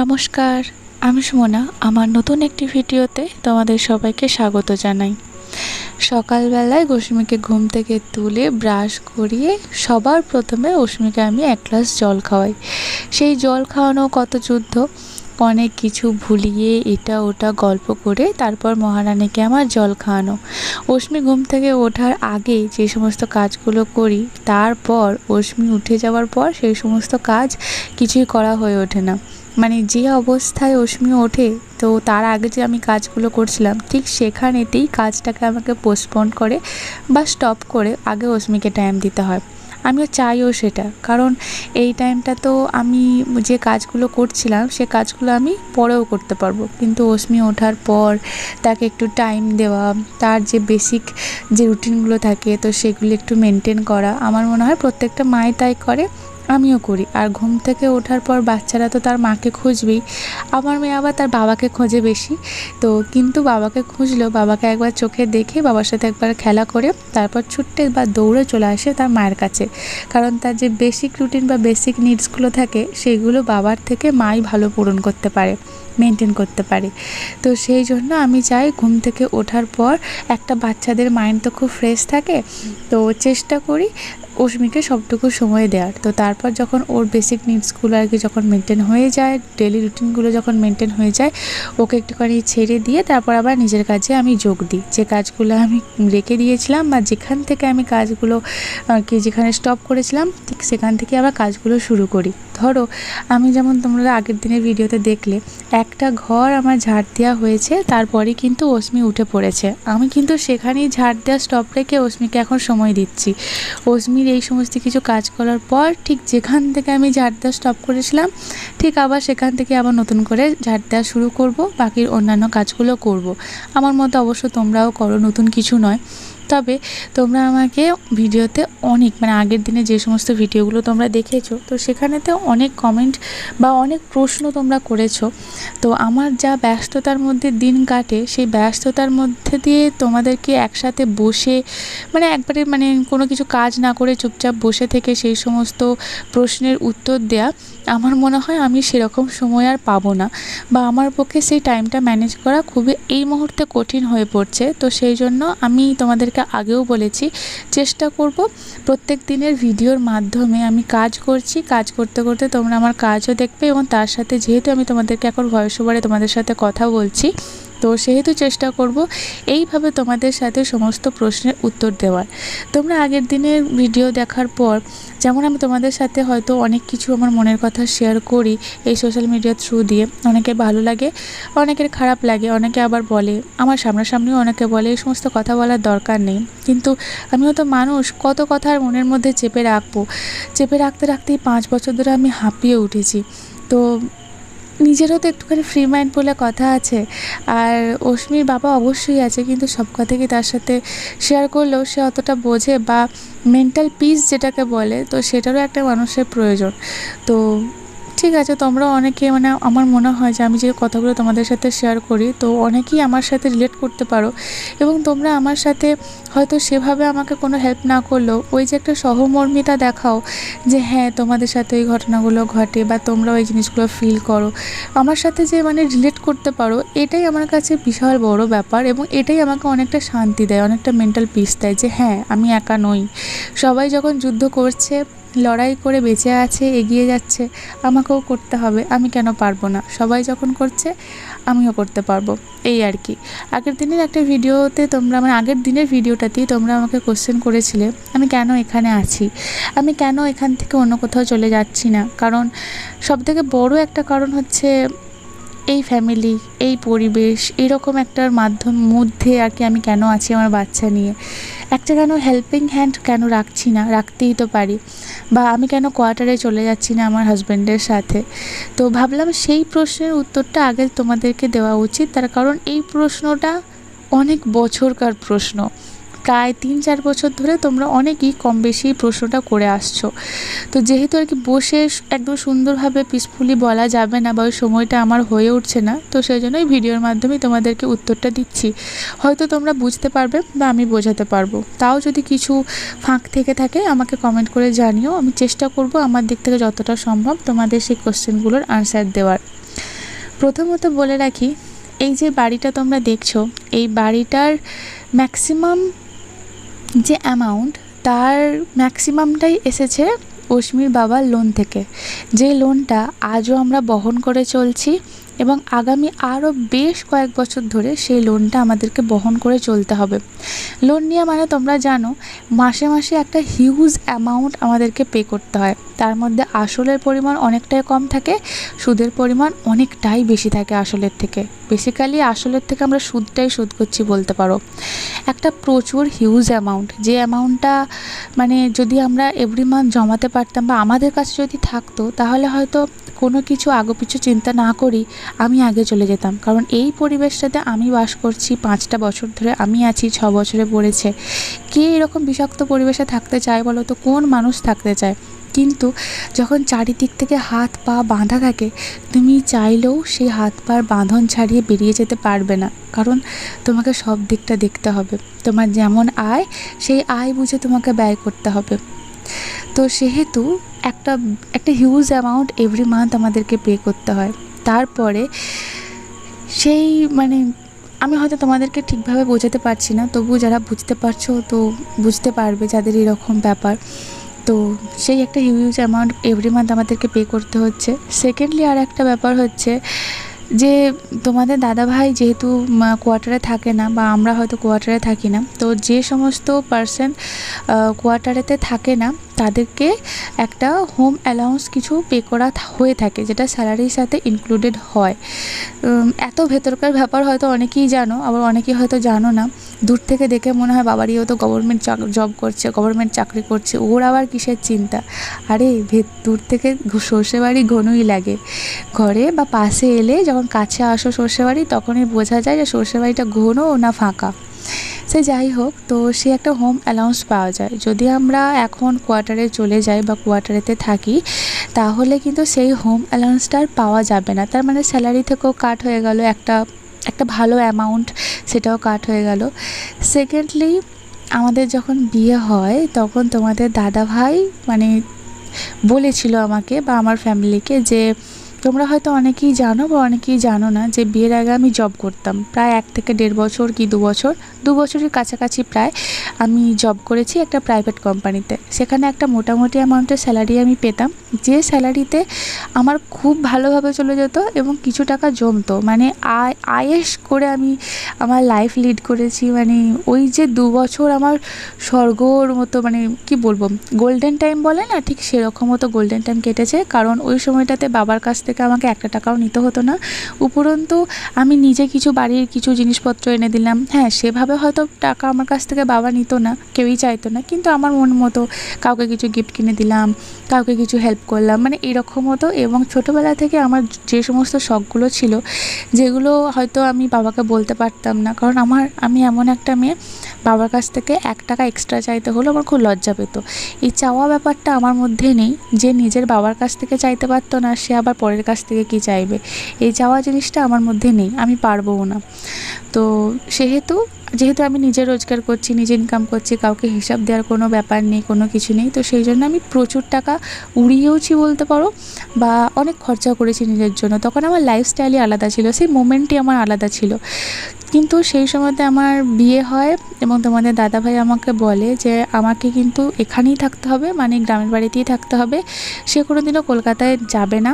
নমস্কার, আমি সুমনা। আমার নতুন একটি ভিডিওতে তোমাদের সবাইকে স্বাগত জানাই। সকালবেলায় অশ্মিকে ঘুম থেকে তুলে ব্রাশ করিয়ে সবার প্রথমে অশ্মিকে আমি এক গ্লাস জল খাওয়াই। সেই জল খাওয়ানো কত যুদ্ধ? অনেক কিছু ভুলিয়ে এটা ওটা গল্প করে তারপর মহারানীকে আমার জল খাওয়ানো। অশ্মি ঘুম থেকে ওঠার আগে যে সমস্ত কাজগুলো করি, তারপর অশ্মি উঠে যাওয়ার পর সেই সমস্ত কাজ কিছুই করা হয়ে ওঠে না। মানে যে অবস্থায় অশ্মি ওঠে, তো তার আগে যে আমি কাজগুলো করছিলাম, ঠিক সেখানেতেই কাজটাকে আমাকে পোস্টপন্ড করে বা স্টপ করে আগে অশ্মিকে টাইম দিতে হয়। আমিও চাইও সেটা, কারণ এই টাইমটা তো আমি যে কাজগুলো করছিলাম, সে কাজগুলো আমি পরেও করতে পারব। কিন্তু অশ্মি ওঠার পর তাকে একটু টাইম দেওয়া, তার যে বেসিক যে রুটিনগুলো থাকে, তো সেগুলো একটু মেনটেন করা, আমার মনে হয় প্রত্যেকটা মায় তাই করে। আমিও করি। আর ঘুম থেকে ওঠার পর বাচ্চারা তো তার মাকে খুঁজবেই। আমার মেয়ে আবার তার বাবাকে খোঁজে বেশি। তো কিন্তু বাবাকে খুঁজলেও বাবাকে একবার চোখে দেখে বাবার সাথে একবার খেলা করে তারপর ছুট্টে বা দৌড়ে চলে আসে তার মায়ের কাছে। কারণ তার যে বেসিক রুটিন বা বেসিক নিডসগুলো থাকে, সেগুলো বাবার থেকে মাই ভালো পূরণ করতে পারে মেনটেন করতে পারে। তো সেই জন্য আমি চাই ঘুম থেকে ওঠার পর একটা বাচ্চাদের মাইন্ড তো খুব ফ্রেশ থাকে। তো চেষ্টা করি অশ্মিকে সবটুকু সময় দেওয়ার তো তারপর যখন ওর বেসিক নিডসগুলো আর কি যখন মেনটেন হয়ে যায় ডেলি রুটিনগুলো যখন মেনটেন হয়ে যায়, ওকে একটুখানি ছেড়ে দিয়ে তারপর আবার নিজের কাজে আমি যোগ দিই। যে কাজগুলো আমি রেখে দিয়েছিলাম বা যেখান থেকে আমি কাজগুলো আর কি যেখানে স্টপ করেছিলাম, ঠিক সেখান থেকে আবার কাজগুলো শুরু করি। ধরো, আমি যেমন তোমরা আগের দিনের ভিডিওতে দেখলে, একটা ঘর আমার ঝাড় দেওয়া হয়েছে, তারপরে কিন্তু অশ্মি উঠে পড়েছে। আমি কিন্তু সেখানেই ঝাড় দেওয়া স্টপ রেখে অশ্মিকে এখন সময় দিচ্ছি। অশ্মির এই সমস্ত কিছু কাজ করার পর ঠিক যেখান থেকে আমি ঝাড় দেওয়া স্টপ করেছিলাম, ঠিক আবার সেখান থেকে আবার নতুন করে ঝাড় দেওয়া শুরু করব, বাকির অন্যান্য কাজগুলো করব। আমার মতো অবশ্য তোমরাও করো, নতুন কিছু নয়। তবে তোমরা আমাকে ভিডিওতে অনেক মানে আগের দিনে যে সমস্ত ভিডিওগুলো তোমরা দেখেছ, তো সেখানেতে অনেক কমেন্ট বা অনেক প্রশ্ন তোমরা করেছ। তো আমার যা ব্যস্ততার মধ্যে দিন কাটে, সেই ব্যস্ততার মধ্যে দিয়ে তোমাদেরকে একসাথে বসে মানে একবারে মানে কোনো কিছু কাজ না করে চুপচাপ বসে থেকে সেই সমস্ত প্রশ্নের উত্তর দেয়া, আমার মনে হয় আমি সেরকম সময় আর পাবো না। বা আমার পক্ষে সেই টাইমটা ম্যানেজ করা খুবই এই মুহূর্তে কঠিন হয়ে পড়ছে, তো সেই জন্য আমি তোমাদেরকে আগেও বলেছি। চেষ্টা করব প্রত্যেক দিনের ভিডিওর মাধ্যমে আমি কাজ করছি। কাজ করতে করতে তোমরা আমার কাজও দেখবে এবং তার সাথে যেহেতু আমি তোমাদেরকে এখন ভয়েস ওভারে তোমাদের সাথে কথা বলছি তো সেহেতু চেষ্টা করব এইভাবে তোমাদের সাথে সমস্ত প্রশ্নের উত্তর দেওয়ার। তোমরা আগের দিনের ভিডিও দেখার পর, যেমন আমি তোমাদের সাথে হয়তো অনেক কিছু আমার মনের কথা শেয়ার করি এই সোশ্যাল মিডিয়ার থ্রু দিয়ে, অনেকের ভালো লাগে, অনেকের খারাপ লাগে, অনেকে আবার বলে, আমার সামনাসামনিও অনেকে বলে, এই সমস্ত কথা বলার দরকার নেই। কিন্তু আমিও তো মানুষ, কত কথা মনের মধ্যে চেপে রাখব। চেপে রাখতে রাখতেই পাঁচ বছর ধরে আমি হাঁপিয়ে উঠেছি। তো নিজেরও তো একটুখানি ফ্রি মাইন্ড বলে কথা আছে। আর অশ্মির বাবা অবশ্যই আছে, কিন্তু সব কথাকে তার সাথে শেয়ার করলেও সে অতটা বোঝে বা মেন্টাল পিস যেটাকে বলে, তো সেটারও একটা মানুষের প্রয়োজন। তো ঠিক আছে তোমরা অনেকে মানে আমার মনে হয় যে আমি যে কথাগুলো তোমাদের সাথে শেয়ার করি, তো অনেকেই আমার সাথে রিলেট করতে পারো। এবং তোমরা আমার সাথে হয়তো সেভাবে আমাকে কোনো হেল্প না করলেও ওই যে একটা সহমর্মিতা দেখাও যে হ্যাঁ তোমাদের সাথে ওই ঘটনাগুলো ঘটে বা তোমরা ওই জিনিসগুলো ফিল করো। আমার সাথে যে মানে রিলেট করতে পারো, এটাই আমার কাছে বিশাল বড় ব্যাপার এবং এটাই আমাকে অনেকটা শান্তি দেয়, অনেকটা মেন্টাল পিস দেয় যে হ্যাঁ আমি একা নই। সবাই যখন যুদ্ধ করছে লড়াই করে বেঁচে আছে, এগিয়ে যাচ্ছে, আমাকেও করতে হবে। আমি কেন পারব না? সবাই যখন করছে, আমিও করতে পারব। এই আর কি। আগের দিনের একটা ভিডিওতে তোমরা মানে আগের দিনের ভিডিওটাতেই তোমরা আমাকে কোশ্চেন করেছিলে, আমি কেন এখানে আছি? আমি কেন এখান থেকে অন্য কোথাও চলে যাচ্ছি না? কারণ সবথেকে বড় একটা কারণ হচ্ছে এই ফ্যামিলি এই পরিবেশ, এরকম একটার মাধ্যম মধ্যে আর কি আমি কেন আছি আমার বাচ্চা নিয়ে? একটা কেন হেল্পিং হ্যান্ড কেন রাখছি না? রাখতেই তো পারি। বা আমি কেন কোয়ার্টারে চলে যাচ্ছি না আমার হাজব্যান্ডের সাথে? তো ভাবলাম সেই প্রশ্নের উত্তরটা আগে তোমাদেরকে দেওয়া উচিত। তার কারণ এই প্রশ্নটা অনেক বছরকার প্রশ্ন। প্রায় তিন চার বছর ধরে তোমরা অনেকেই কম বেশি প্রশ্নটা করে আসছো। তো যেহেতু আর কি বসে একদম সুন্দরভাবে পিসফুলি বলা যাবে না বা ওই সময়টা আমার হয়ে উঠছে না, তো সেই জন্য এই ভিডিওর মাধ্যমে তোমাদেরকে উত্তরটা দিচ্ছি। হয়তো তোমরা বুঝতে পারবে বা আমি বোঝাতে পারব। তাও যদি কিছু ফাঁক থেকে থাকে, আমাকে কমেন্ট করে জানিও। আমি চেষ্টা করব আমার দিক থেকে যতটা সম্ভব তোমাদের সেই কোশ্চেনগুলোর আনসার দেওয়ার। প্রথমত বলে রাখি, এই যে বাড়িটা তোমরা দেখছ, এই বাড়িটার ম্যাক্সিমাম যে অ্যামাউন্ট তার ম্যাক্সিমামটাই এসেছে অশ্মির বাবার লোন থেকে। যে লোনটা আজও আমরা বহন করে চলছি এবং আগামী আরও বেশ কয়েক বছর ধরে সেই লোনটা আমাদেরকে বহন করে চলতে হবে। লোন নিয়ে মানে তোমরা জানো, মাসে মাসে একটা হিউজ অ্যামাউন্ট আমাদেরকে পে করতে হয়। তার মধ্যে আসলের পরিমাণ অনেকটাই কম থাকে, সুদের পরিমাণ অনেকটাই বেশি থাকে আসলের থেকে। বেসিক্যালি আসলের থেকে আমরা সুদটাই সুদ করছি বলতে পারো। একটা প্রচুর হিউজ অ্যামাউন্ট যে অ্যামাউন্টটা মানে যদি আমরা এভরি মান্থ জমাতে পারতাম বা আমাদের কাছে যদি থাকতো, তাহলে হয়তো কোনো কিছু আগো পিছু চিন্তা না করি আমি আগে চলে যেতাম। কারণ এই পরিবেশটাতে আমি বাস করছি পাঁচটা বছর ধরে, আমি আছি ছ বছরে পড়েছে। কে এরকম বিষাক্ত পরিবেশে থাকতে চায় বলো তো? কোন মানুষ থাকতে চায়? কিন্তু যখন চারিদিক থেকে হাত পা বাঁধা থাকে, তুমি চাইলেও সেই হাত পার বাঁধন ছাড়িয়ে বেরিয়ে যেতে পারবে না। কারণ তোমাকে সব দিকটা দেখতে হবে। তোমার যেমন আয়, সেই আয় বুঝে তোমাকে ব্যয় করতে হবে। তো সেহেতু একটা একটা হিউজ অ্যামাউন্ট এভরি মান্থ আমাদেরকে পে করতে হয়। তারপরে সেই মানে আমি হয়তো তোমাদেরকে ঠিকভাবে বোঝাতে পারছি না তবু যারা বুঝতে পারছ তো বুঝতে পারবে যাদের এরকম ব্যাপার। তো সেই একটা হিউজ অ্যামাউন্ট এভরি মান্থ আমাদেরকে পে করতে হচ্ছে। সেকেন্ডলি আর একটা ব্যাপার হচ্ছে যে তোমাদের দাদাভাই যেহেতু কোয়ার্টারে থাকে না বা আমরা হয়তো কোয়ার্টারে থাকি না, তো যে সমস্ত পার্সন কোয়ার্টারেতে থাকে না তাদেরকে একটা হোম অ্যালাউন্স কিছু পে করা হয়ে থাকে, যেটা স্যালারির সাথে ইনক্লুডেড হয়। এত ভেতরকার ব্যাপার হয়তো অনেকেই জানো, আবার অনেকেই হয়তো জানো না। দূর থেকে দেখে মনে হয় বাবারিও তো গভর্নমেন্ট জব করছে গভর্নমেন্ট চাকরি করছে, ওর আবার কিসের চিন্তা? আরে, ভেত দূর থেকে সর্ষে বাড়ি ঘনই লাগে। ঘরে বা পাশে এলে যখন কাছে আসো সর্ষে বাড়ি তখনই বোঝা যায় যে সর্ষে বাড়িটা ঘন না ফাঁকা। সে যাই হোক, তো সে একটা হোম অ্যালাউন্স পাওয়া যায়। যদি আমরা এখন কোয়ার্টারে চলে যাই বা কোয়ার্টারেতে থাকি, তাহলে কিন্তু সেই হোম অ্যালাউন্সটা আর পাওয়া যাবে না। তার মানে স্যালারি থেকেও কাট হয়ে গেল, একটা একটা ভালো অ্যামাউন্ট সেটাও কাট হয়ে গেল। সেকেন্ডলি আমাদের যখন বিয়ে হয়, তখন তোমাদের দাদা ভাই মানে বলেছিল আমাকে বা আমার ফ্যামিলিকে যে তোমরা হয়তো অনেকেই জানো বা অনেকেই জানো না যে বিয়ের আগে আমি জব করতাম। প্রায় এক থেকে দেড় বছর কি দু বছর? দু বছরের কাছাকাছি প্রায় আমি জব করেছি একটা প্রাইভেট কোম্পানিতে সেখানে একটা মোটামুটি অ্যামাউন্টের স্যালারি আমি পেতাম। যে স্যালারিতে আমার খুব ভালোভাবে চলে যেত এবং কিছু টাকা জমতো। মানে আয় আয়েস করে আমি আমার লাইফ লিড করেছি। মানে ওই যে দু বছর আমার স্বর্গর মতো মানে কি বলব গোল্ডেন টাইম বলে না, ঠিক সেরকম মতো গোল্ডেন টাইম কেটেছে। কারণ ওই সময়টাতে বাবার কাছ থেকে আমাকে একটা টাকাও নিতে হতো না। উপরন্তু আমি নিজে কিছু বাড়ির কিছু জিনিসপত্র এনে দিলাম। হ্যাঁ সেভাবে হয়তো টাকা আমার কাছ থেকে বাবা নিত না, কেউই চাইতো না। কিন্তু আমার মন মতো কাউকে কিছু গিফট কিনে দিলাম, কাউকে কিছু হেল্প করলাম। মানে এরকম হতো এবং ছোটোবেলা থেকে আমার যে সমস্ত শখগুলো ছিল, যেগুলো হয়তো আমি বাবাকে বলতে পারতাম না। কারণ আমার, আমি এমন একটা মেয়ে, বাবার কাছ থেকে এক টাকা এক্সট্রা চাইতে হলো আমার খুব লজ্জা পেত। এই চাওয়া ব্যাপারটা আমার মধ্যে নেই, যে নিজের বাবার কাছ থেকে চাইতে পারতো না, সে আবার পরের কাছ থেকে কি চাইবে? এই চাওয়া জিনিসটা আমার মধ্যে নেই, আমি পারবও না। তো সেহেতু যেহেতু আমি নিজে রোজগার করছি, নিজে ইনকাম করছি, কাউকে হিসাব দেওয়ার কোনো ব্যাপার নেই, কোনো কিছু নেই, তো সেই জন্য আমি প্রচুর টাকা উড়িয়েওছি বলতে পারো বা অনেক খরচা করেছি নিজের জন্য। তখন আমার লাইফস্টাইলই আলাদা ছিল, সেই মোমেন্টই আমার আলাদা ছিল। কিন্তু সেই সময়তে আমার বিয়ে হয় এবং তোমাদের দাদাভাই আমাকে বলে যে আমাকে কিন্তু এখানেই থাকতে হবে মানে গ্রামের বাড়িতেই থাকতে হবে। সে কোনো দিনও কলকাতায় যাবে না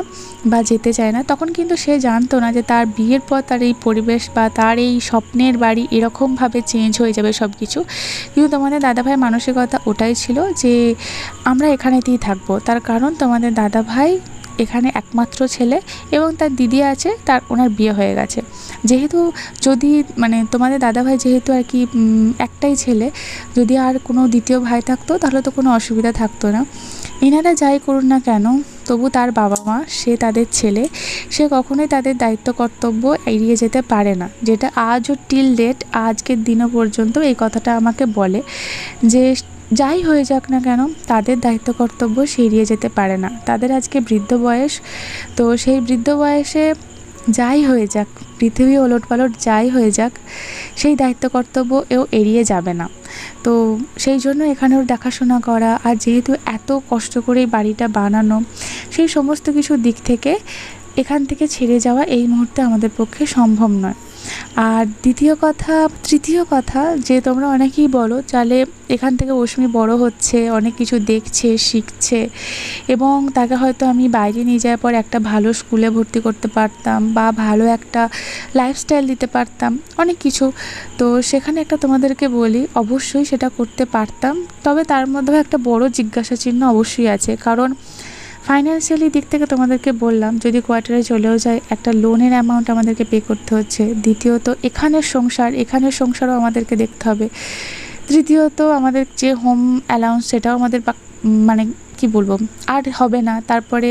বা যেতে চায় না। তখন কিন্তু সে জানতো না যে তার বিয়ের পর তার এই পরিবেশ বা তার এই স্বপ্নের বাড়ি এরকমভাবে চেঞ্জ হয়ে যাবে সব কিছু কিন্তু তোমাদের দাদাভাইয়ের মানসিকতা ওটাই ছিল যে আমরা এখানেতেই থাকব। তার কারণ তোমাদের দাদাভাই এখানে একমাত্র ছেলে এবং তার দিদি আছে, তার ওনার বিয়ে হয়ে গেছে। যেহেতু যদি মানে তোমাদের দাদাভাই যেহেতু আর কি একটাই ছেলে, যদি আর কোনো দ্বিতীয় ভাই থাকতো, তাহলে তো কোনো অসুবিধা থাকতো না। এনারা যাই করুন না কেন, তবু তার বাবা মা সে তাদের ছেলে, সে কখনোই তাদের দায়িত্ব, কর্তব্য এড়িয়ে যেতে পারে না। যেটা আজও টিল ডেট আজকের দিনও পর্যন্ত এই কথাটা আমাকে বলে যে যাই হয়ে যাক না কেন, তাদের দায়িত্ব কর্তব্য সে এড়িয়ে যেতে পারে না। তাদের আজকে বৃদ্ধ বয়স, তো সেই বৃদ্ধ বয়সে যাই হয়ে যাক, পৃথিবী ওলট পালট যাই হয়ে যাক, সেই দায়িত্ব কর্তব্য এও এড়িয়ে যাবে না। তো সেই জন্য এখানে ওর দেখাশোনা করা আর যেহেতু এত কষ্ট করে বাড়িটা বানানো, সেই সমস্ত কিছু দিক থেকে এখান থেকে ছেড়ে যাওয়া এই মুহূর্তে আমাদের পক্ষে সম্ভব নয়। আর দ্বিতীয় কথা, তৃতীয় কথা, যে তোমরা অনেকেই বলো, চালে এখান থেকে অশ্মি বড় হচ্ছে, অনেক কিছু দেখছে, শিখছে এবং তাকে হয়তো আমি বাইরে নিয়ে যাওয়ার পর একটা ভালো স্কুলে ভর্তি করতে পারতাম বা ভালো একটা লাইফস্টাইল দিতে পারতাম, অনেক কিছু। তো সেখানে একটা তোমাদেরকে বলি, অবশ্যই সেটা করতে পারতাম, তবে তার মধ্যেও একটা বড় জিজ্ঞাসা চিহ্ন অবশ্যই আছে। কারণ ফাইন্যান্সিয়ালি দিক থেকে তোমাদেরকে বললাম, যদি কোয়ার্টারে চলেও যায়, একটা লোনের অ্যামাউন্ট আমাদেরকে পে করতে হচ্ছে। দ্বিতীয়ত, এখানের সংসার, এখানের সংসারও আমাদেরকে দেখতে হবে। তৃতীয়ত, আমাদের যে হোম অ্যালাউন্স সেটাও আমাদের মানে কি বলব, আর হবে না। তারপরে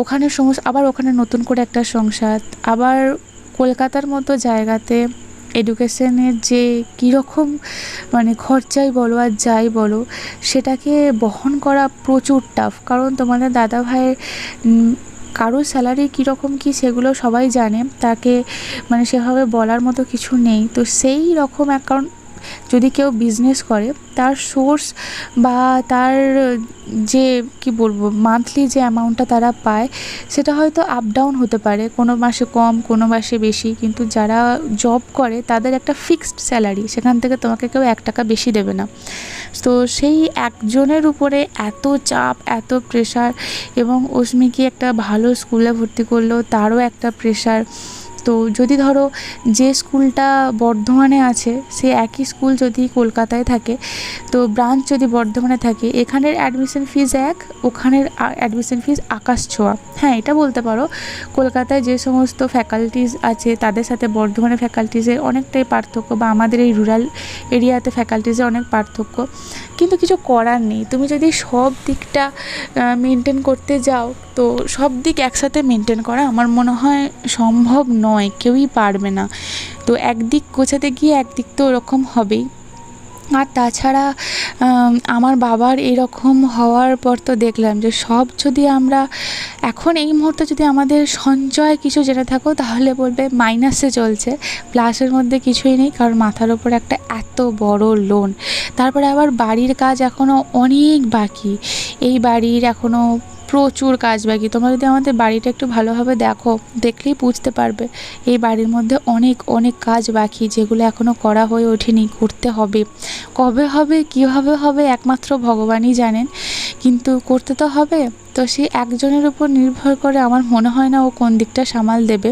ওখানে সমস্ত, আবার ওখানে নতুন করে একটা সংসার, আবার কলকাতার মতো জায়গাতে এডুকেশনের যে কীরকম মানে খরচাই বলো আর যাই বলো, সেটাকে বহন করা প্রচুর টাফ কারণ তোমাদের দাদা ভাইয়ের কারও স্যালারি কীরকম কি সেগুলো সবাই জানে। তাকে মানে সেভাবে বলার মতো কিছু নেই। তো সেই রকম এক, কারণ যদি কেউ বিজনেস করে, তার সোর্স বা তার, যে, কি বলব মান্থলি যে অ্যামাউন্টটা তারা পায়, সেটা হয়তো আপ ডাউন হতে পারে, কোনো মাসে কম, কোনো মাসে বেশি, কিন্তু যারা জব করে, তাদের একটা ফিক্সড স্যালারি সেখান থেকে তোমাকে কেউ এক টাকা বেশি দেবে না। তো সেই একজনের উপরে এত চাপ, এত প্রেশার এবং অস্মিকে একটা ভালো স্কুলে ভর্তি করল, তারও একটা প্রেশার তো যদি ধরো যে স্কুলটা বর্ধমানে আছে সে একই স্কুল যদি কলকাতায় থাকে, তো ব্রাঞ্চ যদি বর্ধমানে থাকে, এখানের অ্যাডমিশন ফিজ এক, ওখানের অ্যাডমিশন ফিজ আকাশ ছোঁয়া। হ্যাঁ এটা বলতে পারো। কলকাতায় যে সমস্ত ফ্যাকাল্টিস আছে, তাদের সাথে বর্ধমানের ফ্যাকাল্টিসের অনেকটাই পার্থক্য, বা আমাদের এই রুরাল এরিয়াতে ফ্যাকাল্টিসের অনেক পার্থক্য। কিন্তু কিছু করার নেই। তুমি যদি সব দিকটা মেনটেন করতে যাও, তো সব দিক একসাথে মেনটেন করা আমার মনে হয় সম্ভব নয়। কেউই পারবে না। তো একদিক গোছাতে গিয়ে একদিক তো ওরকম হবেই। আর তাছাড়া আমার বাবার এরকম হওয়ার পর তো দেখলাম যে সব যদি আমরা, এখন এই মুহূর্তে যদি আমাদের সঞ্চয় কিছু জেনে থাকো, তাহলে বলবে মাইনাসে চলছে। প্লাসের মধ্যে কিছুই নেই, কারণ মাথার ওপর একটা এত বড় লোন তারপরে আবার বাড়ির কাজ এখনও অনেক বাকি। এই বাড়ির এখনও প্রচুর কাজ বাকি তোমরা যদি আমাদের বাড়িটা একটু ভালোভাবে দেখো, দেখলেই বুঝতে পারবে। এই বাড়ির মধ্যে অনেক অনেক কাজ বাকি যেগুলো এখনও করা হয়ে ওঠেনি, করতে হবে। কবে হবে, কীভাবে হবে একমাত্র ভগবানই জানেন। কিন্তু করতে তো হবে। তো সেই একজনের উপর নির্ভর করে আমার মনে হয় না ও কোন দিকটা সামাল দেবে।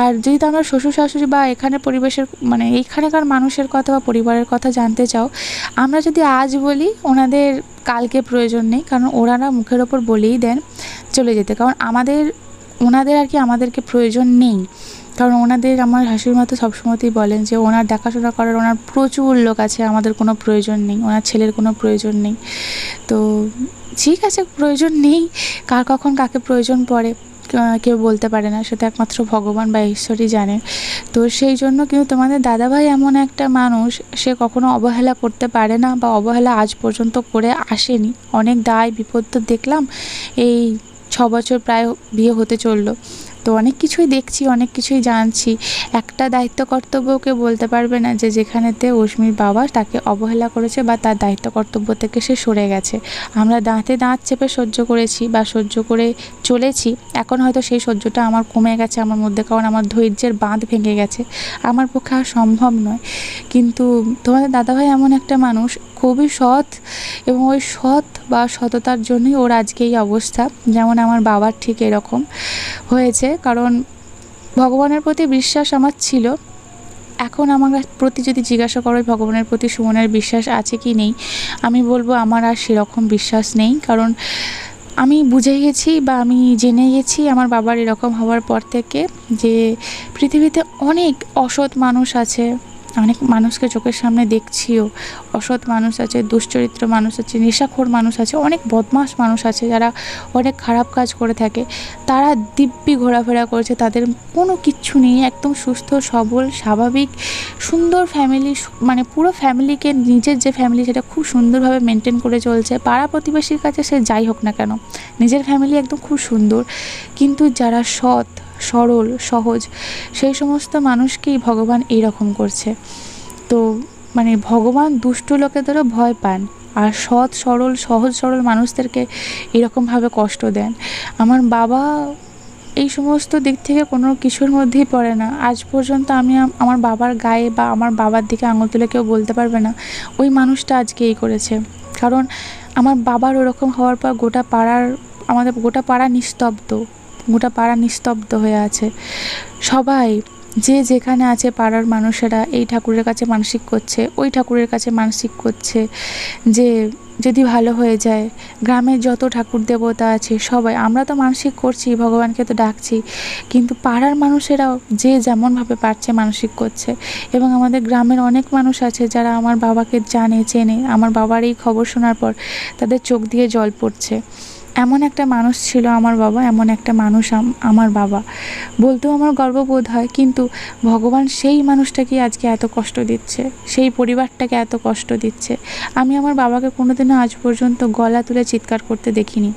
আর যদি আমরা শ্বশুর শাশুড়ি বা এখানে পরিবেশের মানে এইখানকার মানুষের কথা বা পরিবারের কথা জানতে চাও, আমরা যদি আজ বলি, ওনাদের কালকে প্রয়োজন নেই, কারণ ওনারা মুখের ওপর বলেই দেন চলে যেতে। কারণ আমাদের, ওনাদের আর কি আমাদেরকে প্রয়োজন নেই। কারণ ওনাদের, আমার হাসির মতো সবসময়তেই বলেন যে ওনার দেখাশোনা করার, ওনার প্রচুর লোক আছে, আমাদের কোনো প্রয়োজন নেই, ওনার ছেলের কোনো প্রয়োজন নেই। তো ঠিক আছে, প্রয়োজন নেই, কার কখন কাকে প্রয়োজন পড়ে। কেউ বলতে পারে না, সেটা একমাত্র ভগবান বা ঈশ্বরই জানে। তো সেই জন্য কিন্তু তোমাদের দাদাভাই এমন একটা মানুষ, সে কখনো অবহেলা করতে পারে না বা অবহেলা আজ পর্যন্ত করে আসেনি। অনেক দায় বিপদ তো দেখলাম, এই ছ বছর প্রায় বিয়ে হতে চলল। তো অনেক কিছুই দেখছি, অনেক কিছুই জানছি। একটা দায়িত্ব কর্তব্যকে বলতে পারবে না যে যেখানেতে অশ্মির বাবা তাকে অবহেলা করেছে বা তার দায়িত্ব কর্তব্য থেকে সে সরে গেছে। আমরা দাঁতে দাঁত চেপে সহ্য করেছি বা সহ্য করে চলেছি, এখন হয়তো সেই সহ্যটা আমার কমে গেছে, আমার মধ্যে কারণ আমার ধৈর্যের বাঁধ ভেঙে গেছে। আমার পক্ষে আর সম্ভব নয়। কিন্তু তোমাদের দাদাভাই এমন একটা মানুষ, খুবই সৎ এবং ওই সৎ বা সততার জন্যই ওর আজকে এই অবস্থা। যেমন আমার বাবার ঠিক এরকম। হয়েছে, কারণ ভগবানের প্রতি বিশ্বাস আমার ছিল। এখন আমার প্রতি যদি জিজ্ঞাসা করো ভগবানের প্রতি সুমনের বিশ্বাস আছে কি নেই, আমি বলব আমার আর সেরকম বিশ্বাস নেই। কারণ আমি বুঝে গেছি বা আমি জেনে গেছি আমার বাবার এরকম হওয়ার পর থেকে যে পৃথিবীতে অনেক অসৎ মানুষ আছে। অনেক মানুষকে চোখের সামনে দেখছিও। অসৎ মানুষ আছে, দুশ্চরিত্র মানুষ আছে, নেশাখোর মানুষ আছে, অনেক বদমাশ মানুষ আছে যারা অনেক খারাপ কাজ করে থাকে। তারা দিব্যি ঘোরাফেরা করেছে, তাদের কোনো কিচ্ছু নেই, একদম সুস্থ, সবল, স্বাভাবিক, সুন্দর ফ্যামিলি মানে পুরো ফ্যামিলিকে নিজের যে ফ্যামিলি সেটা খুব সুন্দরভাবে মেনটেন করে চলছে। পাড়া প্রতিবেশীর কাছে সে যাই হোক না কেন, নিজের ফ্যামিলি একদম খুব সুন্দর। কিন্তু যারা সৎ সরল, সহজ। সেই সমস্ত মানুষকেই ভগবান এইরকম করছে। তো মানে ভগবান দুষ্ট লোকেদেরও ভয় পান আর সৎ, সরল, সহজ, সরল মানুষদেরকে এরকমভাবে কষ্ট দেন। আমার বাবা এই সমস্ত দিক থেকে কোনো কিছুর মধ্যেই পড়ে না। আজ পর্যন্ত আমি আমার বাবার গায়ে বা আমার বাবার দিকে আঙুল তুলে কেউ বলতে পারবে না। ওই মানুষটা আজকে এই করেছে। কারণ আমার বাবার ওরকম হওয়ার পর গোটা পাড়ার, আমাদের গোটা পাড়া নিস্তব্ধ। গোটা পাড়া নিস্তব্ধ হয়ে আছে। সবাই, যে যেখানে আছে পাড়ার মানুষেরা এই ঠাকুরের কাছে মানসিক করছে, ওই ঠাকুরের কাছে মানসিক করছে যে যদি ভালো হয়ে যায়, গ্রামের যত ঠাকুর দেবতা আছে সবাই, আমরা তো মানসিক করছি, ভগবানকে তো ডাকছি, কিন্তু পাড়ার মানুষেরাও যে যেমনভাবে পারছে মানসিক করছে। এবং আমাদের গ্রামের অনেক মানুষ আছে যারা আমার বাবাকে জানে, চেনে, আমার বাবার এই খবর শোনার পর তাদের চোখ দিয়ে জল পড়ছে। এমন একটা মানুষ ছিল আমার বাবা, এমন একটা মানুষ আমার বাবা। বলতেও আমার গর্ববোধ হয়, কিন্তু ভগবান সেই মানুষটাকে আজকে এত কষ্ট দিচ্ছে, সেই পরিবারটাকে এত কষ্ট দিচ্ছে। আমি আমার বাবাকে কোনোদিনও আজ পর্যন্ত গলা তুলে চিৎকার করতে দেখিনি।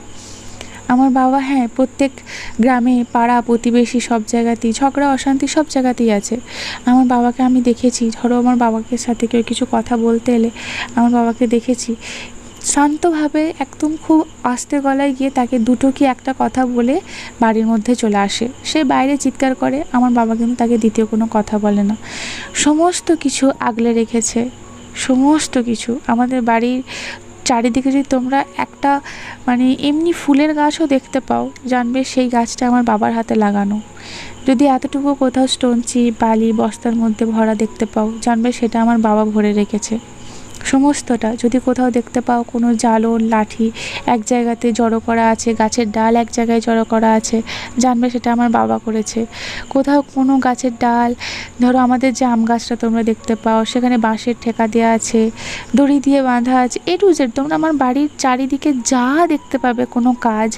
আমার বাবা হ্যাঁ প্রত্যেক গ্রামে, পাড়া, প্রতিবেশী সব জায়গাতেই, ঝগড়া, অশান্তি সব জায়গাতেই আছে। আমার বাবাকে আমি দেখেছি, ধরো আমার বাবাকে সাথে কেউ কিছু কথা বলতে এলে, আমার বাবাকে দেখেছি। শান্তভাবে একদম খুব আস্তে গলায় গিয়ে তাকে দুটো কি একটা কথা বলে বাড়ির মধ্যে চলে আসে। সে বাইরে চিৎকার করে, আমার বাবা কিন্তু তাকে দ্বিতীয় কোনো কথা বলে না। সমস্ত কিছু আগলে রেখেছে। সমস্ত কিছু। আমাদের বাড়ির চারিদিকে যদি তোমরা একটা মানে এমনি ফুলের গাছও দেখতে পাও, জানবে সেই গাছটা আমার বাবার হাতে লাগানো। যদি এতটুকু কোথাও স্টোন চিপ, বালি, বস্তার মধ্যে ভরা দেখতে পাও, জানবে সেটা আমার বাবা ভরে রেখেছে। সমস্তটা। যদি কোথাও দেখতে পাও কোনো জালন, লাঠি, এক জায়গাতে জড়ো করা আছে, গাছের ডাল এক জায়গায় জড়ো করা আছে, জানবে সেটা আমার বাবা করেছে। কোথাও কোনো গাছের ডাল, ধরো আমাদের যে আম গাছটা তোমরা দেখতে পাও, সেখানে বাঁশের ঠেকা দেওয়া আছে, দড়ি দিয়ে বাঁধা আছে এ টু জেড তোমরা আমার বাড়ির চারিদিকে যা দেখতে পাবে, কোনো কাজ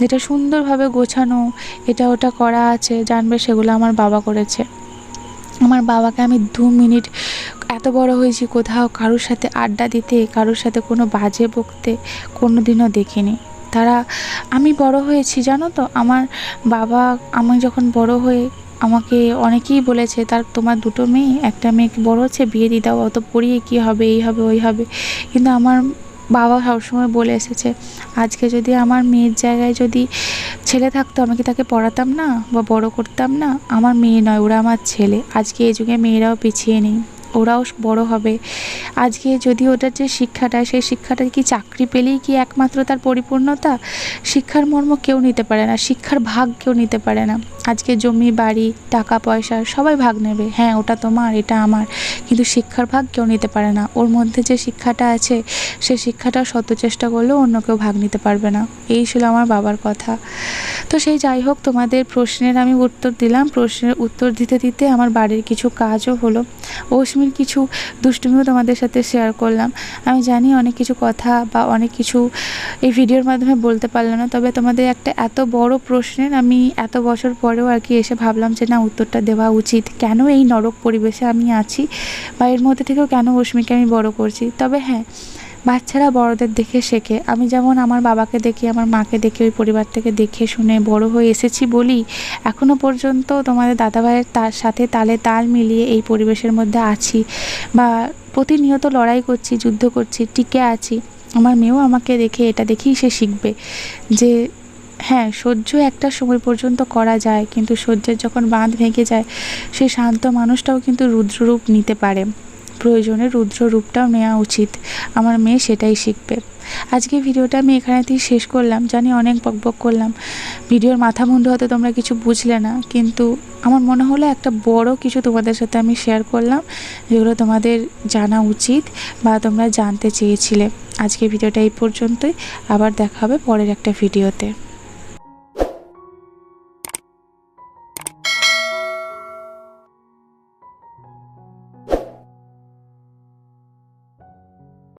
যেটা সুন্দরভাবে গোছানো, এটা ওটা করা আছে, জানবে সেগুলো আমার বাবা করেছে। আমার বাবাকে আমি দু মিনিট এত বড় হয়েছি কোথাও কারোর সাথে আড্ডা দিতে, কারোর সাথে কোনো বাজে বকতে কোনো দিনও দেখিনি। তারা, আমি বড় হয়েছি, জানো তো? আমার বাবা, আমি যখন বড় হয়ে আমাকে অনেকেই বলেছে, তার, তোমার দুটো মেয়ে, একটা মেয়ে বড় হচ্ছে, বিয়ে দিয়ে দাও, অত পড়িয়ে কী হবে, এই হবে, ওই হবে? কিন্তু আমার বাবা সবসময় বলে এসেছে, আজকে যদি আমার মেয়ের জায়গায় যদি ছেলে থাকতো, আমি কি তাকে পড়াতাম না? বা বড় করতাম না? আমার মেয়ে নয়, ওরা আমার ছেলে। আজকে এই যুগে মেয়েরাও পিছিয়ে নেই। ওরাও বড় হবে। আজকে যদি ওটার যে শিক্ষাটা, সেই শিক্ষাটা কি চাকরি পেলেই কি একমাত্র তার পরিপূর্ণতা? শিক্ষার মর্ম কেউ নিতে পারে না, শিক্ষার ভাগ কেউ নিতে পারে না। আজকে জমি, বাড়ি, টাকা, পয়সা সবাই ভাগ নেবে। হ্যাঁ ওটা তোমার, এটা আমার। কিন্তু শিক্ষার ভাগ কেউ নিতে পারে না। ওর মধ্যে যে শিক্ষাটা আছে, সে শিক্ষাটা শত চেষ্টা করলেও অন্য কেউ ভাগ নিতে পারবে না। এই ছিল আমার বাবার কথা। তো সেই যাই হোক, তোমাদের প্রশ্নের আমি উত্তর দিলাম। প্রশ্নের উত্তর দিতে দিতে আমার বাড়ির কিছু কাজও হলো। অশ্মির কিছু দুষ্টুমিও তোমাদের সাথে শেয়ার করলাম। আমি জানি অনেক কিছু কথা বা অনেক কিছু এই ভিডিওর মাধ্যমে বলতে পারলাম না, তবে তোমাদের একটা এত বড় প্রশ্নের আমি এত বছর পরেও আর কি এসে ভাবলাম যে না, উত্তরটা দেওয়া উচিত। কেন এই নরক পরিবেশে আমি আছি? বা এর মধ্যে থেকেও কেন অশ্মিকে আমি বড় করছি? তবে হ্যাঁ বাচ্চারা বড়দের দেখে শেখে। আমি যেমন আমার বাবাকে দেখি, আমার মাকে দেখে, ওই পরিবার থেকে দেখে শুনে বড় হয়ে এসেছি বলি এখনও পর্যন্ত তোমাদের দাদাভাইয়ের তার সাথে তালে তাল মিলিয়ে এই পরিবেশের মধ্যে আছি বা প্রতিনিয়ত লড়াই করছি, যুদ্ধ করছি, টিকে আছি। আমার মেয়েও আমাকে দেখে, এটা দেখেই সে শিখবে যে হ্যাঁ সহ্য একটা সময় পর্যন্ত করা যায়, কিন্তু সহ্যের যখন বাঁধ ভেঙে যায় সেই শান্ত মানুষটাও কিন্তু রুদ্ররূপ নিতে পারে। প্রয়োজনে রুদ্র রূপটাও নেওয়া উচিত। আমার মেয়ে সেটাই শিখবে। আজকে ভিডিওটা আমি এখানেতেই শেষ করলাম। জানি অনেক বকবক করলাম। ভিডিওর মাথা মুন্ডু হয়তো তোমরা কিছু বুঝলে না, কিন্তু আমার মনে হলো একটা বড় কিছু তোমাদের সাথে আমি শেয়ার করলাম, যেগুলো তোমাদের জানা উচিত বা তোমরা জানতে চেয়েছিলে। আজকে ভিডিওটা এই পর্যন্তই। আবার দেখা হবে পরের একটা ভিডিওতে।